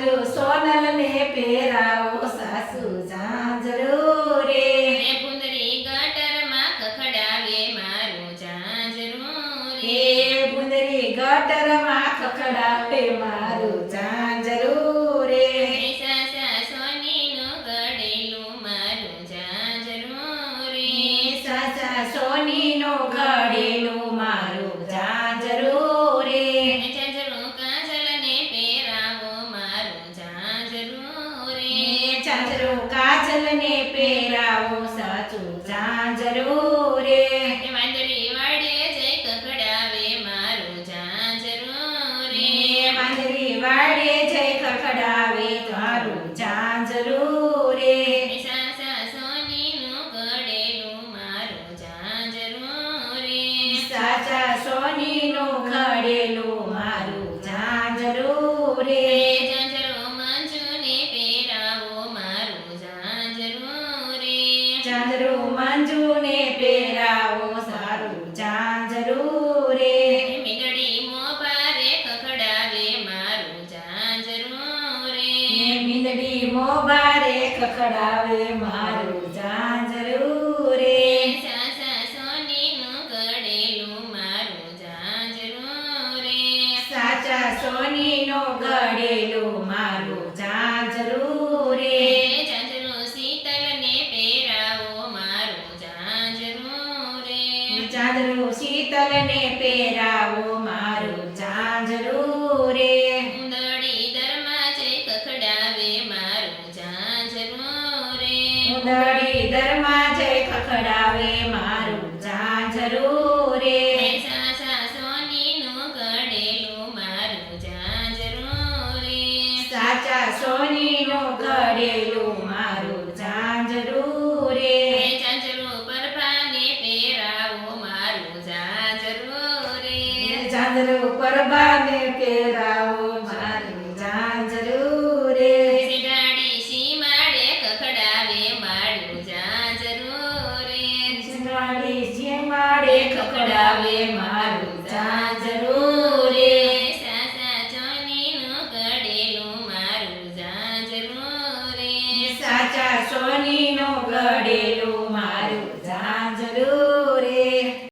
સાજરું સોનલને પહેરાવો સાસુ ઝાંઝરું રે. પુંદરી ગટરમાં ખખડાવે મારું ઝાંઝરું રે. પુંદરી ગટરમાં ખખડાવે મારું ઝાંઝરું રે. સાસા સોનીનું ગળેલું મારું ઝાંઝરું રે. સાસા સોનીનું ગળેલું ઝાંઝરું કાજલને પહેરાવો સાચું ઝાંઝરું રે. વાંદરી વાડે જય કકડાવે મારું ઝાંઝરું રે. માંદરી વાડે જય ખખડાવે તારું ઝાંઝરું ઝાંઝરું મંજુને પહેરાવો સારું ઝાંઝરું રે. મીંદડી મોબારે ખખડાવે મારું ઝાંઝરું રે. મીંદડી મોબારે ખખડાવે મારું ઝાંઝરું રે. ચાંદરું શીતલને પહેરાવો મારું ઝાંઝરું રે. ઉંદડી દરમાં જઈ કખડાવે મારું ઝાંઝરું રે. ઉંદડી દરમાં જય ખખડાવે મારું ઝાંઝરું રે. સાસા સોનીનું ઘડેલું મારું ઝાંઝરું રે. સાચા સોનીનો ઘડેલું ઝાંઝરું પહેરાવો મારું ઝાંઝરું રે સિડાડી સીમાડે કખડાવે મારું ઝાંઝરું રે સિંગાડી સીમાડે ખખડાવે મારું ઝાંઝરું રે સાસા ચોનીનું ઘડેલું મારું ઝાંઝરું રે સાચા સોનીનો ઘડે